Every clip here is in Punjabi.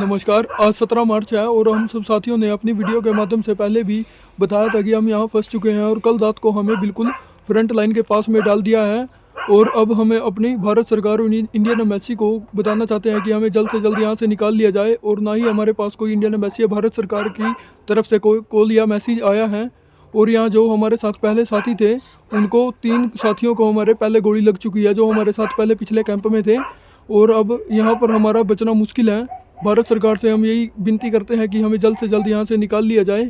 नमस्कार, आज 17 मार्च है और हम सब साथियों ने अपनी वीडियो के माध्यम से पहले भी बताया था कि हम यहाँ फंस चुके हैं और कल रात को हमें बिल्कुल फ्रंट लाइन के पास में डाल दिया है और अब हमें अपनी भारत सरकार और इंडियन इंडियन एम्बेसी को बताना चाहते हैं कि हमें जल्द से जल्द यहाँ से निकाल लिया जाए और ना ही हमारे पास कोई इंडियन एम्बेसी या भारत सरकार की तरफ़ से कोई कॉल या मैसेज आया है। और यहाँ जो हमारे साथ पहले साथी थे, उनको तीन साथियों को हमारे पहले गोली लग चुकी है, जो हमारे साथ पहले पिछले कैंप में थे। और अब यहाँ पर हमारा बचना मुश्किल है। भारत सरकार से हम यही विनती करते हैं कि हमें जल्द से जल्द यहाँ से निकाल लिया जाए।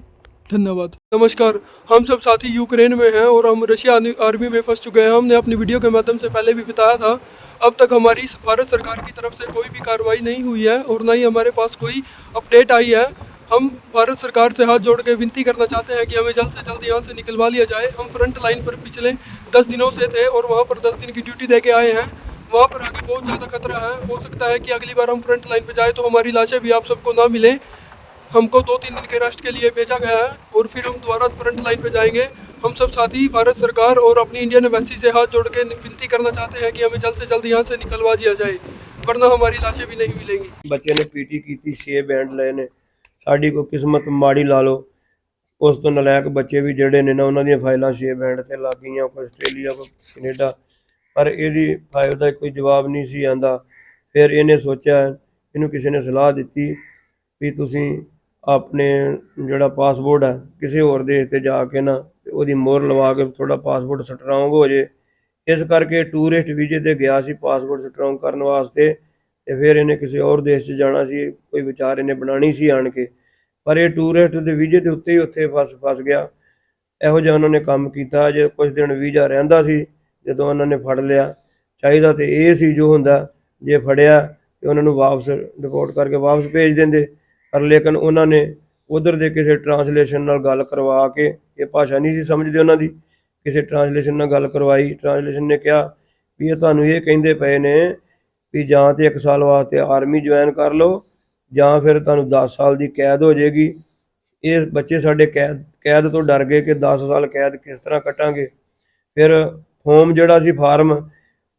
धन्यवाद। नमस्कार, हम सब साथी यूक्रेन में हैं और हम रशिया आर्मी- में फंस चुके हैं। हमने अपनी वीडियो के माध्यम से पहले भी बताया था, अब तक हमारी भारत सरकार की तरफ़ से कोई भी कार्रवाई नहीं हुई है और ना ही हमारे पास कोई अपडेट आई है। हम भारत सरकार से हाथ जोड़ के विनती करना चाहते हैं कि हमें जल्द से जल्द यहाँ से निकलवा लिया जाए। हम फ्रंट लाइन पर पिछले दस दिनों से थे और वहाँ पर दस दिन की ड्यूटी दे के आए हैं। वहाँ पर आगे बहुत ज़्यादा खतरा है हो सकता है कि अगली बार हम फ्रंट लाइन पर जाए तो हमारी लाशें भी आप सबको ना मिले हमको दो तीन दिन के रेस्ट के लिए भेजा गया है और फिर हम दोबारा फ्रंट लाइन पे जाएंगे हम सब साथी भारत सरकार और अपनी इंडियन एम्बेसी से हाथ जोड़ के विनती करना चाहते हैं कि हमें जल्द से जल्द यहाँ से निकलवा दिया जाए वरना हमारी लाशें भी नहीं मिलेंगी ਬੱਚੇ ਨੇ ਪੀਟੀ ਕੀਤੀ 6 ਬੈਂਡ ਲਏ ਨੇ ਸਾਡੀ ਕੋ ਕਿਸਮਤ ਮਾੜੀ ਲਾ ਲਓ ਉਸ ਤੋਂ ਨਲਾਇਕ ਬੱਚੇ ਵੀ ਜਿਹੜੇ ਨੇ ਨਾ ਉਹਨਾਂ ਦੀਆਂ ਫਾਈਲਾਂ 6 ਬੈਂਡ ਤੇ ਲੱਗ ਗਈਆਂ ਕੋਈ ਆਸਟ੍ਰੇਲੀਆ ਕੋਈ ਕੈਨੇਡਾ ਪਰ ਇਹਦੀ ਫਾਈਲ ਦਾ ਕੋਈ ਜਵਾਬ ਨਹੀਂ ਸੀ ਆਂਦਾ। ਫਿਰ ਇਹਨੇ ਸੋਚਿਆ, ਇਹਨੂੰ ਕਿਸੇ ਨੇ ਸਲਾਹ ਦਿੱਤੀ ਵੀ ਤੁਸੀਂ ਆਪਣੇ ਜਿਹੜਾ ਪਾਸਪੋਰਟ ਹੈ ਕਿਸੇ ਹੋਰ ਦੇਸ਼ ਤੇ ਜਾ ਕੇ ਨਾ ਉਹਦੀ ਮੋਹਰ ਲਵਾ ਕੇ ਥੋੜਾ ਪਾਸਪੋਰਟ ਸਟਰੋਂਗ ਹੋ ਜੇ। ਇਸ ਕਰਕੇ ਟੂਰਿਸਟ ਵੀਜ਼ੇ ਤੇ ਗਿਆ ਸੀ ਪਾਸਪੋਰਟ ਸਟਰੋਂਗ ਕਰਨ ਵਾਸਤੇ ਤੇ ਫਿਰ ਇਹਨੇ ਕਿਸੇ ਹੋਰ ਦੇਸ਼ 'ਚ ਜਾਣਾ ਸੀ, ਕੋਈ ਵਿਚਾਰ ਇਹਨੇ ਬਣਾਣੀ ਸੀ ਆਣ ਕੇ। ਪਰ ਇਹ ਟੂਰਿਸਟ ਦੇ ਵੀਜ਼ੇ ਦੇ ਉੱਤੇ ਹੀ ਉੱਥੇ ਫਸ ਫਸ ਗਿਆ। ਇਹੋ ਜਿਹਾ ਉਹਨਾਂ ਨੇ ਕੰਮ ਕੀਤਾ, ਜੇ ਕੁਝ ਦਿਨ ਵੀਜ਼ਾ ਰਹਿੰਦਾ ਸੀ ਜਦੋਂ ਉਹਨਾਂ ਨੇ ਫੜ ਲਿਆ, ਚਾਹੀਦਾ ਤੇ ਇਹ ਸੀ ਜੋ ਹੁੰਦਾ, ਜੇ ਫੜਿਆ ਤੇ ਉਹਨਾਂ ਨੂੰ ਵਾਪਸ ਡਿਪੋਰਟ ਕਰਕੇ ਵਾਪਸ ਭੇਜ ਦਿੰਦੇ। ਪਰ ਲੇਕਿਨ ਉਹਨਾਂ ਨੇ ਉਧਰ ਦੇ ਕਿਸੇ ਟਰਾਂਸਲੇਸ਼ਨ ਨਾਲ ਗੱਲ ਕਰਵਾ ਕੇ, ਇਹ ਭਾਸ਼ਾ ਨਹੀਂ ਸੀ ਸਮਝਦੇ ਉਹਨਾਂ ਦੀ, ਕਿਸੇ ਟਰਾਂਸਲੇਸ਼ਨ ਨਾਲ ਗੱਲ ਕਰਵਾਈ। ਟਰਾਂਸਲੇਸ਼ਨ ਨੇ ਕਿਹਾ ਵੀ ਇਹ ਤੁਹਾਨੂੰ ਇਹ ਕਹਿੰਦੇ ਪਏ ਨੇ ਵੀ ਜਾਂ ਤੇ 1 ਸਾਲ ਵਾਸਤੇ ਆਰਮੀ ਜੁਆਇਨ ਕਰ ਲਓ, ਜਾਂ ਫਿਰ ਤੁਹਾਨੂੰ 10 ਸਾਲ ਦੀ ਕੈਦ ਹੋ ਜਾਏਗੀ। ਇਹ ਬੱਚੇ ਸਾਡੇ ਕੈਦ ਕੈਦ ਤੋਂ ਡਰ ਗਏ ਕਿ 10 ਸਾਲ ਕੈਦ ਕਿਸ ਤਰ੍ਹਾਂ ਕੱਟਾਂਗੇ। ਫਿਰ ਫੋਮ ਜਿਹੜਾ ਸੀ ਫਾਰਮ,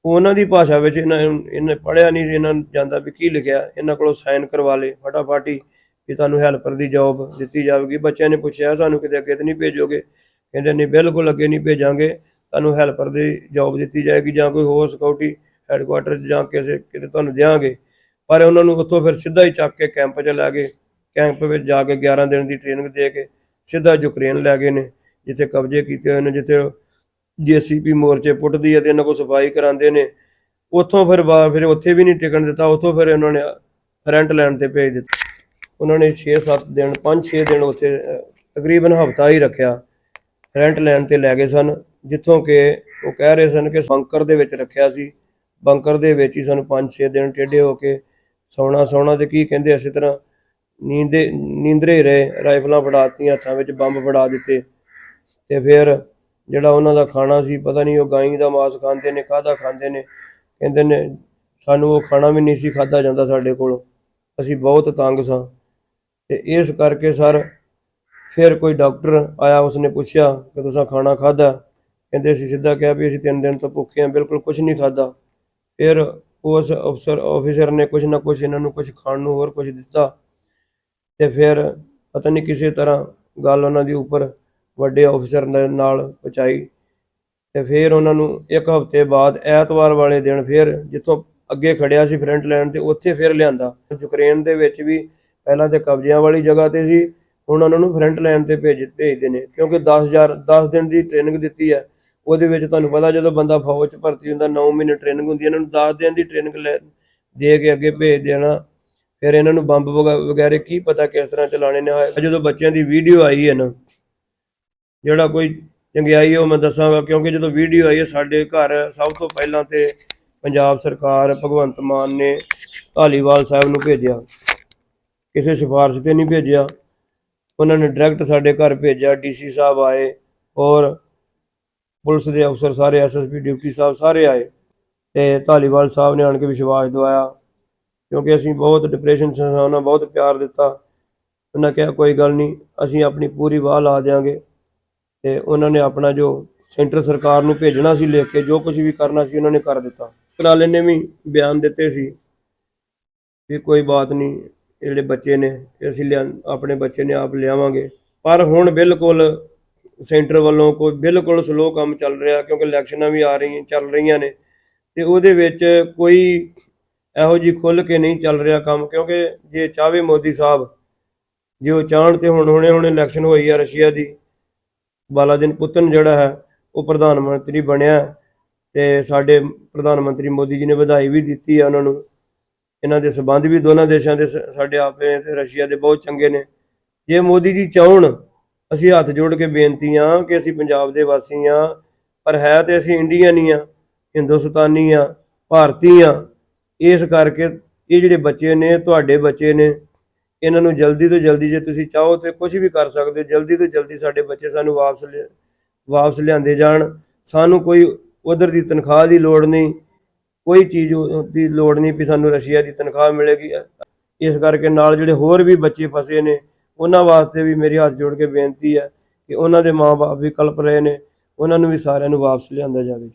ਉਹਨਾਂ ਦੀ ਭਾਸ਼ਾ ਵਿੱਚ ਇਹਨਾਂ ਇਹਨੇ ਪੜਿਆ ਨਹੀਂ ਸੀ, ਇਹਨਾਂ ਨੂੰ ਜਾਂਦਾ ਵੀ ਕੀ ਲਿਖਿਆ, ਇਹਨਾਂ ਕੋਲੋਂ ਸਾਈਨ ਕਰਵਾ ਲਏ, ਫਟਾਫਟ ਹੀ ਵੀ ਤੁਹਾਨੂੰ ਹੈਲਪਰ ਦੀ ਜੌਬ ਦਿੱਤੀ ਜਾਵੇਗੀ। ਬੱਚਿਆਂ ਨੇ ਪੁੱਛਿਆ, ਸਾਨੂੰ ਕਿਤੇ ਅੱਗੇ ਤਾਂ ਨਹੀਂ ਭੇਜੋਗੇ? ਕਹਿੰਦੇ, ਨਹੀਂ, ਬਿਲਕੁਲ ਅੱਗੇ ਨਹੀਂ ਭੇਜਾਂਗੇ। ਤੁਹਾਨੂੰ ਹੈਲਪਰ ਦੀ ਜੌਬ ਦਿੱਤੀ ਜਾਏਗੀ ਜਾਂ ਕੋਈ ਹੋਰ ਸਿਕਿਉਰਿਟੀ ਹੈੱਡਕੁਆਟਰ ਜਾਂ ਕਿਸੇ, ਕਿਤੇ ਤੁਹਾਨੂੰ ਦਿਆਂਗੇ। ਪਰ ਉਹਨਾਂ ਨੂੰ ਉੱਥੋਂ ਫਿਰ ਸਿੱਧਾ ਹੀ ਚੱਕ ਕੇ ਕੈਂਪ 'ਚ ਲੈ ਗਏ। ਕੈਂਪ ਵਿੱਚ ਜਾ ਕੇ 11 ਦਿਨ ਦੀ ਟ੍ਰੇਨਿੰਗ ਦੇ ਕੇ ਸਿੱਧਾ ਯੂਕਰੇਨ ਲੈ ਗਏ ਨੇ, ਜਿੱਥੇ ਕਬਜ਼ੇ ਕੀਤੇ ਹੋਏ ਨੇ, ਜਿੱਥੇ ਜੀਸੀਪੀ ਮੋਰਚੇ ਪੁੱਟਦੀ ਹੈ ਤੇ ਇਹਨਾਂ ਕੋਲ ਸਫ਼ਾਈ ਕਰਾਉਂਦੇ ਨੇ, ਉੱਥੋਂ ਫਿਰ ਬਾ- ਫਿਰ ਉੱਥੇ ਵੀ ਨਹੀਂ ਟਿਕਣ ਦਿੱਤਾ, ਉੱਥੋਂ ਫਿਰ ਉਹਨਾਂ ਨੇ ਰੈਂਟ ਲੈਣ ਤੇ ਭੇਜ ਦਿੱਤਾ। ਉਹਨਾਂ ਨੇ 6-7 ਦਿਨ 5-6 ਦਿਨ ਉੱਥੇ ਤਕਰੀਬਨ ਹਫਤਾ ਹੀ ਰੱਖਿਆ, ਰੈਂਟ ਲੈਣ ਤੇ ਲੈ ਗਏ ਸਨ, ਜਿੱਥੋਂ ਕਿ ਉਹ ਕਹਿ ਰਹੇ ਸਨ ਕਿ ਬੰਕਰ ਦੇ ਵਿੱਚ ਰੱਖਿਆ ਸੀ। ਬੰਕਰ ਦੇ ਵਿੱਚ ਹੀ ਸਾਨੂੰ 5-6 ਦਿਨ ਟੇਢੇ ਹੋ ਕੇ ਸੌਣਾ ਸੌਣਾ ਤੇ ਕੀ ਕਹਿੰਦੇ ਇਸੇ ਤਰ੍ਹਾਂ ਨੀਂਦੇ, ਨੀਂਦਰੇ ਰਹੇ, ਰਾਈਫਲਾਂ ਫੜਾਤੀਆਂ, ਹੱਥਾਂ ਵਿੱਚ ਬੰਬ ਫੜਾ ਦਿੱਤੇ ਤੇ ਫਿਰ ਜਿਹੜਾ ਉਹਨਾਂ ਦਾ ਖਾਣਾ ਸੀ, ਪਤਾ ਨਹੀਂ ਉਹ ਗਾਈ ਦਾ ਮਾਸ ਖਾਂਦੇ ਨੇ, ਕਾਹਦਾ ਖਾਂਦੇ ਨੇ। ਕਹਿੰਦੇ ਨੇ, ਸਾਨੂੰ ਉਹ ਖਾਣਾ ਵੀ ਨਹੀਂ ਸੀ ਖਾਦਾ ਜਾਂਦਾ ਸਾਡੇ ਕੋਲ। ਅਸੀਂ ਬਹੁਤ ਤੰਗ ਸਾਂ। ਤੇ ਇਸ ਕਰਕੇ ਸਰ ਫਿਰ ਕੋਈ ਡਾਕਟਰ ਆਇਆ, ਉਸਨੇ ਪੁੱਛਿਆ ਕਿ ਤੁਸੀਂ ਖਾਣਾ ਖਾਦਾ ਕਹਿੰਦੇ ਅਸੀਂ ਸਿੱਧਾ ਕਿਹਾ ਵੀ ਅਸੀਂ ਤਿੰਨ ਦਿਨ ਤੋਂ ਭੁੱਖੇ ਹਾਂ, ਬਿਲਕੁਲ ਕੁਝ ਨਹੀਂ ਖਾਦਾ ਫਿਰ ਉਸ ਅਫਸਰ ਆਫੀਸਰ ਨੇ ਕੁਝ ਨਾ ਕੁਝ ਇਹਨਾਂ ਨੂੰ ਕੁਝ ਖਾਣ ਨੂੰ ਹੋਰ ਕੁਝ ਦਿੱਤਾ। ਤੇ ਫਿਰ ਪਤਾ ਨਹੀਂ ਕਿਸੇ ਤਰ੍ਹਾਂ ਗੱਲ ਉਹਨਾਂ ਦੀ ਉੱਪਰ ਵੱਡੇ ਆਫੀਸਰ ਦੇ ਨਾਲ ਪਹੁੰਚਾਈ ਤੇ ਫਿਰ ਉਹਨਾਂ ਨੂੰ ਇੱਕ ਹਫ਼ਤੇ ਬਾਅਦ ਐਤਵਾਰ ਵਾਲੇ ਦਿਨ ਫਿਰ ਜਿੱਥੋਂ ਅੱਗੇ ਖੜਿਆ ਸੀ ਫਰੰਟ ਲਾਈਨ ਤੇ ਉੱਥੇ ਫਿਰ ਲਿਆਂਦਾ। ਯੂਕਰੇਨ ਦੇ ਵਿੱਚ ਵੀ ਪਹਿਲਾਂ ਤੇ ਕਬਜ਼ਿਆਂ ਵਾਲੀ ਜਗ੍ਹਾ ਤੇ ਸੀ, ਹੁਣ ਉਹਨਾਂ ਨੂੰ ਫਰੰਟ ਲਾਈਨ ਤੇ ਭੇਜ, ਭੇਜਦੇ ਨੇ ਕਿਉਂਕਿ 10000 10 ਦਿਨ ਦੀ ਟ੍ਰੇਨਿੰਗ ਦਿੱਤੀ ਹੈ। ਉਹਦੇ ਵਿੱਚ ਤੁਹਾਨੂੰ ਪਤਾ ਜਦੋਂ ਬੰਦਾ ਫੌਜ 'ਚ ਭਰਤੀ ਹੁੰਦਾ 9 ਮਹੀਨੇ ਟ੍ਰੇਨਿੰਗ ਹੁੰਦੀ ਇਹਨਾਂ ਨੂੰ 10 ਦਿਨ ਦੀ ਟ੍ਰੇਨਿੰਗ ਲੈ, ਦੇ ਕੇ ਅੱਗੇ ਭੇਜ ਦੇਣਾ। ਫਿਰ ਇਹਨਾਂ ਨੂੰ ਬੰਬ ਵਗਾ- ਵਗੈਰੇ ਕੀ ਪਤਾ ਕਿਸ ਤਰ੍ਹਾਂ ਚਲਾਣੇ ਨੇ। ਜਦੋਂ ਬੱਚਿਆਂ ਦੀ ਵੀਡੀਓ ਆਈ ਹੈ ਨਾ ਜਿਹੜਾ ਕੋਈ ਚੰਗਿਆਈ ਉਹ ਮੈਂ ਦੱਸਾਂਗਾ, ਕਿਉਂਕਿ ਜਦੋਂ ਵੀਡੀਓ ਆਈ ਹੈ ਸਾਡੇ ਘਰ, ਸਭ ਤੋਂ ਪਹਿਲਾਂ ਤੇ ਪੰਜਾਬ ਸਰਕਾਰ ਭਗਵੰਤ ਮਾਨ ਨੇ ਧਾਲੀਵਾਲ ਸਾਹਿਬ ਨੂੰ ਭੇਜਿਆ। ਕਿਸੇ ਸਿਫਾਰਿਸ਼ ਤੇ ਨਹੀਂ ਭੇਜਿਆ। ਉਹਨਾਂ ਨੇ ਡਾਇਰੈਕਟ ਸਾਡੇ ਘਰ ਭੇਜਿਆ ਡੀਸੀ ਸਾਹਿਬ ਆਏ ਔਰ ਪੁਲਿਸ ਦੇ ਅਫਸਰ ਸਾਰੇ ਐਸਐਸਪੀ ਡਿਊਟੀ ਸਾਹਿਬ ਸਾਰੇ ਆਏ ਤੇ ਧਾਲੀਵਾਲ ਸਾਹਿਬ ਨੇ ਆਣ ਕੇ ਵਿਸ਼ਵਾਸ ਦਿਵਾਇਆ। ਕਿਉਂਕਿ ਅਸੀਂ ਬਹੁਤ ਡਿਪਰੈਸ਼ਨ 'ਚ ਉਹਨਾਂ ਬਹੁਤ ਪਿਆਰ ਦਿੱਤਾ। ਉਹਨਾਂ ਕਿਹਾ, ਕੋਈ ਗੱਲ ਨਹੀਂ, ਅਸੀਂ ਆਪਣੀ ਪੂਰੀ ਵਾਹ ਲਾ ਦਿਆਂਗੇ। ਤੇ ਉਹਨਾਂ ਨੇ ਆਪਣਾ ਜੋ ਸੈਂਟਰ ਸਰਕਾਰ ਨੂੰ ਭੇਜਣਾ ਸੀ ਲਿਖ ਕੇ, ਜੋ ਕੁਝ ਵੀ ਕਰਨਾ ਸੀ ਉਹਨਾਂ ਨੇ ਕਰ ਦਿੱਤਾ। ਟਰਾਲੇ ਨੇ ਵੀ ਬਿਆਨ ਦਿੱਤੇ ਸੀ ਵੀ ਕੋਈ ਬਾਤ ਨਹੀਂ ਜਿਹੜੇ ਬੱਚੇ ਨੇ ਅਸੀਂ ਲਿਆ, ਆਪਣੇ ਬੱਚੇ ਨੇ ਆਪ ਲਿਆਵਾਂਗੇ। ਪਰ ਹੁਣ ਬਿਲਕੁਲ ਸੈਂਟਰ ਵੱਲੋਂ ਕੋਈ ਬਿਲਕੁਲ ਸਲੋ ਕੰਮ ਚੱਲ ਰਿਹਾ, ਕਿਉਂਕਿ ਇਲੈਕਸ਼ਨਾਂ ਵੀ ਆ ਰਹੀਆਂ, ਚੱਲ ਰਹੀਆਂ ਨੇ। ਤੇ ਉਹਦੇ ਵਿੱਚ ਕੋਈ ਇਹੋ ਜਿਹੀ ਖੁੱਲ ਕੇ ਨਹੀਂ ਚੱਲ ਰਿਹਾ ਕੰਮ, ਕਿਉਂਕਿ ਜੇ ਚਾਹਵੇ ਮੋਦੀ ਸਾਹਿਬ, ਜੇ ਉਹ ਚਾਹਣ ਤੇ ਹੁਣ ਹੁਣੇ ਹੁਣੇ ਇਲੈਕਸ਼ਨ ਹੋਈ ਆ ਰਸ਼ੀਆ ਦੀ ਬਾਲਾਦਿਨ ਪੁਤਨ ਜਿਹੜਾ ਹੈ, ਉਹ ਪ੍ਰਧਾਨ ਮੰਤਰੀ ਬਣਿਆ ਹੈ ਤੇ ਸਾਡੇ ਪ੍ਰਧਾਨ ਮੰਤਰੀ ਮੋਦੀ ਜੀ ਨੇ ਵਧਾਈ ਵੀ ਦਿੱਤੀ ਹੈ ਉਹਨਾਂ ਨੂੰ। ਇਹਨਾਂ ਦੇ ਸਬੰਧ ਵੀ ਦੋਨਾਂ ਦੇਸ਼ਾਂ ਦੇ ਸ- ਸਾਡੇ ਆਪੇ ਤੇ ਰਸ਼ੀਆ ਦੇ ਬਹੁਤ ਚੰਗੇ ਨੇ। ਜੇ ਮੋਦੀ ਜੀ ਚਾਹਣ, ਅਸੀਂ ਹੱਥ ਜੋੜ ਕੇ ਬੇਨਤੀ ਆ ਕਿ ਅਸੀਂ ਪੰਜਾਬ ਦੇ ਵਾਸੀ ਆ ਪਰ ਹੈ ਤੇ ਅਸੀਂ ਇੰਡੀਅਨ ਹੀ ਆ ਹਿੰਦੁਸਤਾਨੀ ਆ ਭਾਰਤੀ ਆ ਇਸ ਕਰਕੇ ਇਹ ਜਿਹੜੇ ਬੱਚੇ ਨੇ, ਤੁਹਾਡੇ ਬੱਚੇ ਨੇ ਇਹਨਾਂ ਨੂੰ ਜਲਦੀ ਤੋਂ ਜਲਦੀ ਜੇ ਤੁਸੀਂ ਚਾਹੋ ਤੇ ਕੁਝ ਵੀ ਕਰ ਸਕਦੇ ਹੋ, ਜਲਦੀ ਤੋਂ ਜਲਦੀ ਸਾਡੇ ਬੱਚੇ ਸਾਨੂੰ ਵਾਪਸ ਲਿਆ- ਵਾਪਸ ਲਿਆਂਦੇ ਜਾਣ। ਸਾਨੂੰ ਕੋਈ ਉਧਰ ਦੀ ਤਨਖਾਹ ਦੀ ਲੋੜ ਨਹੀਂ, ਕੋਈ ਚੀਜ਼ ਦੀ ਲੋੜ ਨਹੀਂ ਵੀ ਸਾਨੂੰ ਰਸ਼ੀਆ ਦੀ ਤਨਖਾਹ ਮਿਲੇਗੀ। ਇਸ ਕਰਕੇ ਨਾਲ ਜਿਹੜੇ ਹੋਰ ਵੀ ਬੱਚੇ ਫਸੇ ਨੇ, ਉਹਨਾਂ ਵਾਸਤੇ ਵੀ ਮੇਰੀ ਹੱਥ ਜੋੜ ਕੇ ਬੇਨਤੀ ਹੈ ਕਿ ਉਹਨਾਂ ਦੇ ਮਾਪੇ ਵੀ ਕਲਪ ਰਹੇ ਨੇ, ਉਹਨਾਂ ਨੂੰ ਵੀ ਸਾਰਿਆਂ ਨੂੰ ਵਾਪਸ ਲਿਆਂਦਾ ਜਾਵੇ